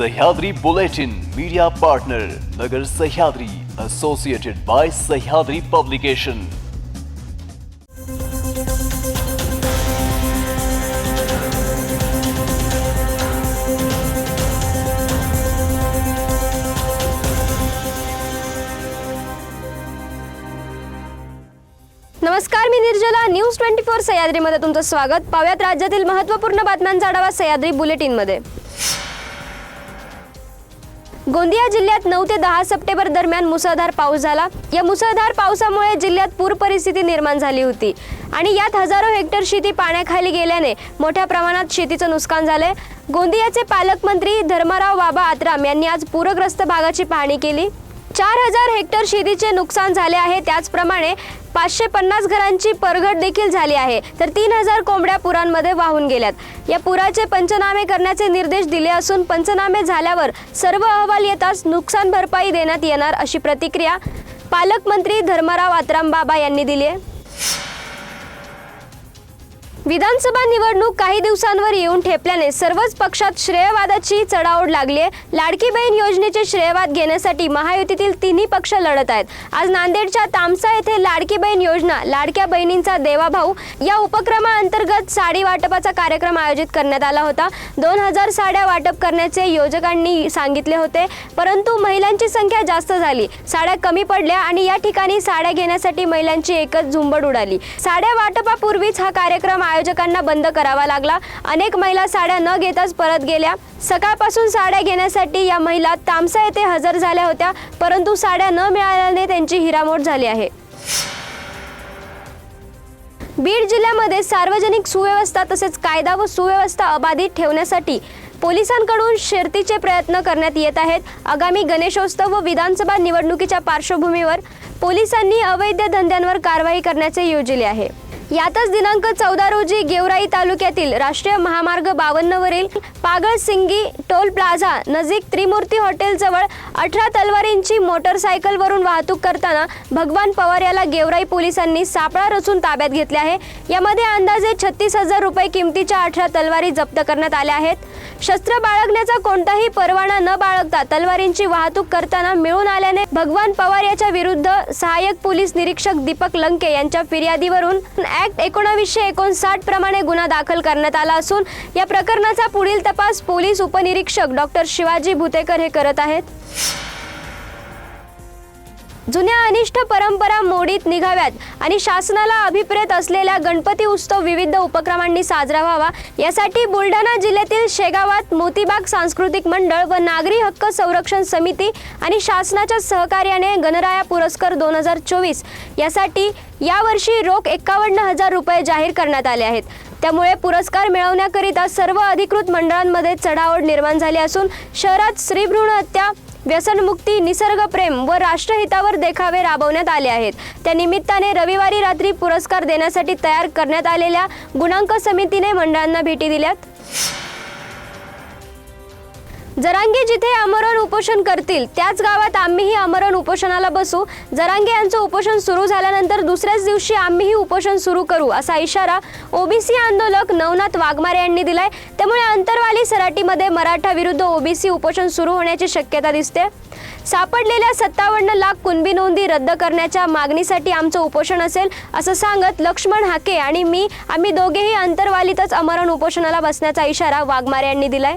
Sahyadri Bulletin media partner Nagar Sahyadri associated by Sahyadri publication नमस्कार मी Nirjala. News twenty four सह्याद्रीमध्ये तुमचं स्वागत. पाव्यात राज्यातील महत्त्वपूर्ण बातम्यांचा आढावा सह्याद्री बुलेटिनमध्ये. गोंदिया जिल्ह्यात नऊ ते दहा सप्टेंबर दरम्यान मुसळधार पाऊस झाला. या मुसळधार पावसामुळे जिल्ह्यात पूर परिस्थिती निर्माण झाली होती आणि यात हजारो हेक्टर शेती पाण्याखाली गेल्याने मोठ्या प्रमाणात शेतीचं नुकसान झालंय. गोंदियाचे पालकमंत्री धर्माराव बाबा आत्राम यांनी आज पूरग्रस्त भागाची पाहणी केली. चार हजार हेक्टर शेतीचे नुकसान झाले आहे. त्याचप्रमाणे पाचशे पन्नास घरांची परघट देखील झाली आहे. तर तीन हजार कोंबड्या पुरांमध्ये वाहून गेल्यात. या पुराचे पंचनामे करण्याचे निर्देश दिले असून पंचनामे झाल्यावर सर्व अहवाल येताच नुकसान भरपाई देण्यात येणार अशी प्रतिक्रिया पालकमंत्री धर्मराव आत्राम बाबा यांनी दिली आहे. विधानसभा निवडणूक काही दिवसांवर येऊन ठेपल्याने सर्वच पक्षात श्रेयवादाची चढाओढ लागली आहे लाडकी बहीण योजनेचे श्रेयवाद घेण्यासाठी महायुतीतील तिन्ही पक्ष लढत आहेत. आज नांदेडच्या तामसा येथे लाडकी बहीण योजना लाडक्या बहिणींचा देवाभाऊ या उपक्रमाअंतर्गत साडी वाटपाचा कार्यक्रम आयोजित करण्यात आला होता. दोन हजार साड्या वाटप करण्याचे योजकांनी सांगितले होते परंतु महिलांची संख्या जास्त झाली. साड्या कमी पडल्या आणि या ठिकाणी साड्या घेण्यासाठी महिलांची एकच झुंबड उडाली. साड्या वाटपापूर्वीच हा कार्यक्रम आयोजकांना बंद करावा लागला. अनेक महिला साड्या न घेताच परत गेल्या. सकाळपासून साड्या घेण्यासाठी या महिला तामसा येथे हजर झाल्या होत्या परंतु साड्या न मिळाल्याने त्यांची हिरामोड झाली आहे. बीड जिल्ह्यामध्ये सार्वजनिक सुव्यवस्था तसेच कायदा व सुव्यवस्था अबाधित ठेवण्यासाठी पोलिसांकडून शर्तीचे प्रयत्न करण्यात येत आहेत. आगामी गणेशोत्सव व विधानसभा निवडणुकीच्या पार्श्वभूमीवर पोलिसांनी अवैध धंद्यांवर कारवाई करण्याचे योजले आहे. यातच दिनांक चौदा रोजी गेवराई तालुक्यातील राष्ट्रीय महामार्ग बावन्नवरील पागळ सिंगी टोल प्लाझा नजीक त्रिमूर्ती हॉटेलजवळ अठरा तलवारींची मोटरसायकलवरून वाहतूक करताना भगवान पवार याला गेवराई पोलिसांनी सापळा रचून ताब्यात घेतले आहे. यामध्ये अंदाजे छत्तीस हजार रुपये किमतीच्या अठरा तलवारी जप्त करण्यात आल्या आहेत. शस्त्र बाळगण्याचा कोणताही परवाना न बाळगता तलवारींची वाहतूक करताना मिळून आल्याने भगवान पवार याच्या विरुद्ध सहाय्यक पोलीस निरीक्षक दीपक लंके यांच्या फिर्यादीवरून ऍक्ट एकोणावीसशे एकोणसाठ प्रमाणे गुन्हा दाखल करण्यात आला असून या प्रकरणाचा पुढील तपास पोलीस उपनिरीक्षक डॉक्टर शिवाजी भुतेकर हे करत आहेत. जुन्या अनिष्ट परंपरा मोडीत निघाव्यात आणि शासनाला अभिप्रेत असलेला गणपती उत्सव विविध उपक्रमांनी साजरा व्हावा यासाठी बुलढाणा जिल्ह्यातील शेगावात मोतीबाग सांस्कृतिक मंडळ व नागरी हक्क संरक्षण समिती आणि शासनाच्या सहकार्याने गणराया पुरस्कार दोन हजार चोवीस यासाठी यावर्षी रोख एक्कावन्न हजार रुपये जाहीर करण्यात आले आहेत. त्यामुळे पुरस्कार मिळवण्याकरिता सर्व अधिकृत मंडळांमध्ये चढाओढ निर्माण झाली असून शहरात स्त्रीभ्रूण हत्या व्यसनमुक्ती निसर्गप्रेम व राष्ट्रहितावर देखावे राबवण्यात आले आहेत. त्या निमित्ताने रविवारी रात्री पुरस्कार देण्यासाठी तयार करण्यात आलेल्या गुणांक समितीने मंडळांना भेटी दिल्यात. जरांगे जिथे आमरण उपोषण करतील त्याच गावात आम्हीही आमरण उपोषणाला बसू. जरांगे यांचं उपोषण सुरू झाल्यानंतर दुसऱ्याच दिवशी आम्हीही उपोषण सुरू करू असा इशारा ओबीसी आंदोलक नवनाथ वाघमारे यांनी दिलाय. त्यामुळे अंतरवाली सराटीमध्ये मराठा विरुद्ध ओबीसी उपोषण सुरू होण्याची शक्यता दिसते. सापडलेल्या सत्तावन्न लाख कुणबी नोंदी रद्द करण्याच्या मागणीसाठी आमचं उपोषण असेल असं सांगत लक्ष्मण हाके आणि मी आम्ही दोघेही अंतरवालीतच अमरण उपोषणाला बसण्याचा इशारा वाघमारे यांनी दिलाय.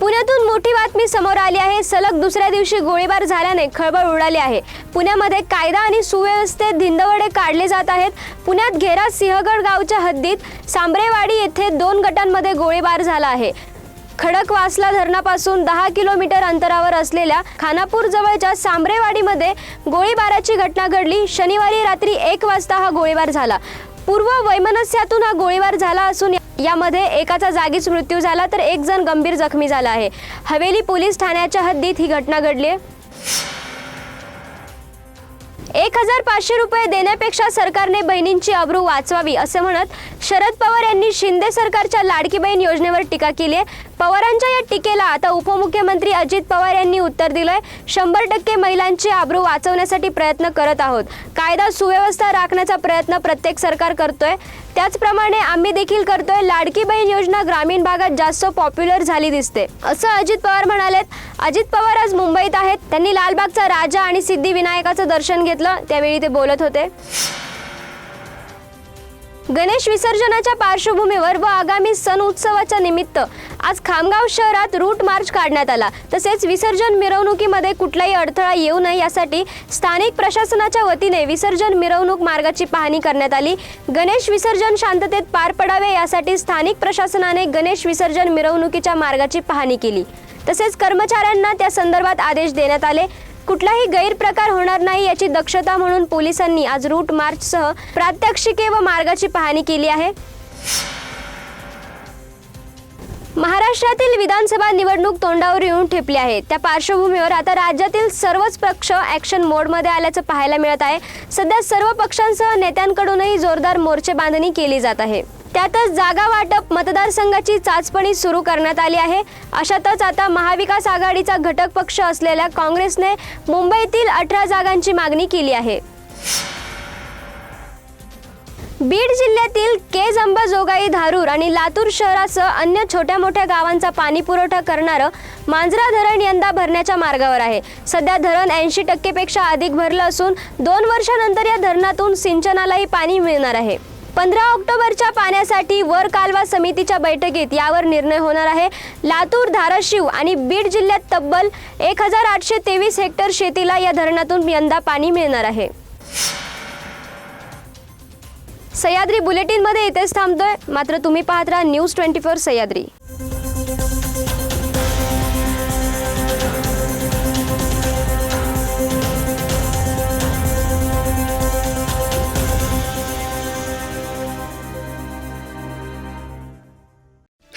पुण्यातून मोठी बातमी समोर आली आहे. सलग दुसऱ्या दिवशी गोळीबार झाल्याने खळबळ उडाली आहे. पुण्यामध्ये कायदा आणि सुव्यवस्थेत धिंदवडे काढले जात आहेत. पुण्यात घेरा सिंहगड गावच्या हद्दीत सांबरेवाडी येथे दोन गटांमध्ये गोळीबार झाला आहे. खडकवासला धरणापासून दहा किलोमीटर अंतरावर असलेल्या खानापूर जवळच्या सांबरेवाडीमध्ये गोळीबाराची घटना घडली. शनिवारी रात्री एक वाजता हा गोळीबार झाला. पूर्व वैमनस्यातून हा गोळीबार झाला असून यामध्ये एकाचा जागीच मृत्यू झाला तर एक जण गंभीर जखमी झाला आहे. हवेली पोलीस ठाण्याच्या हद्दीत ही घटना घडली एक हजार पाचशे रुपये देण्यापेक्षा सरकारने बहिणींची अब्रू वाचवावी असं म्हणत शरद पवार यांनी शिंदे सरकारच्या लाडकी बहीण योजनेवर टीका केली आहे. पवारांच्या या टीकेला आता उपमुख्यमंत्री अजित पवार यांनी उत्तर दिलंय. शंभर टक्के महिलांची आब्रू वाचवण्यासाठी प्रयत्न करत आहोत. कायदा सुव्यवस्था राखण्याचा प्रयत्न प्रत्येक सरकार करतोय. त्याचप्रमाणे आम्ही देखील करतोय लाडकी बहीण योजना. ग्रामीण भागात जास्त पॉप्युलर झाली दिसते. असं अजित पवार म्हणालेत. अजित पवार आज मुंबईत आहेत. त्यांनी लालबागचा राजा आणि सिद्धिविनायकाचं दर्शन घेतलं. त्यावेळी ते बोलत होते. गणेश विसर्जनाच्या पार्श्वभूमीवर व आगामी सण उत्सवाच्या निमित्त आज खामगाव शहरात रूट मार्च काढण्यात आला. तसेच विसर्जन मिरवणुकीमध्ये कुठलाही अडथळा येऊ नये यासाठी स्थानिक प्रशासनाच्या वतीने विसर्जन मिरवणूक मार्गाची पाहणी करण्यात आली. गणेश विसर्जन शांततेत पार पडावे यासाठी स्थानिक प्रशासनाने गणेश विसर्जन मिरवणुकीच्या मार्गाची पाहणी केली. तसेच कर्मचाऱ्यांना त्या संदर्भात आदेश देण्यात आले. कुठलाही गैरप्रकार होणार नाही याची दक्षता म्हणून पोलिसांनी आज रूट मार्चसह प्रात्यक्षिके व मार्गाची पाहणी केली आहे. महाराष्ट्रातील विधानसभा निवडणूक तोंडावर येऊन ठेपली आहे. त्या पार्श्वभूमीवर आता राज्यातील सर्वच पक्ष ॲक्शन मोडमध्ये आल्याचं पाहायला मिळत आहे. सध्या सर्व पक्षांसह नेत्यांकडूनही जोरदार मोर्चे बांधणी केली जात आहे. त्यातच जागा वाटप मतदारसंघाची चाचपणी सुरू करण्यात आली आहे. अशातच आता महाविकास आघाडीचा घटक पक्ष असलेल्या काँग्रेसने मुंबईतील अठरा जागांची मागणी केली आहे. बीड जिल्ह्यातील केज अंबाजोगाई धारूर आणि लातूर शहरासह अन्य छोट्या मोठ्या गावांचा पाणी पुरवठा करणारं मांजरा धरण यंदा भरण्याच्या मार्गावर आहे. सध्या धरण ऐंशी टक्केपेक्षा अधिक भरलं असून दोन वर्षानंतर या धरणातून सिंचनालाही पाणी मिळणार आहे. पंधरा ऑक्टोबरच्या पाण्यासाठी वर कालवा समितीच्या बैठकीत यावर निर्णय होणार आहे. लातूर धाराशिव आणि बीड जिल्ह्यात तब्बल एक हजार आठशे तेवीस हेक्टर शेतीला या धरणातून यंदा पाणी मिळणार आहे. सह्याद्री बुलेटिनमध्ये इथेच थांबतोय. मात्र तुम्ही पाहत राहा न्यूज ट्वेंटी फोर सह्याद्री.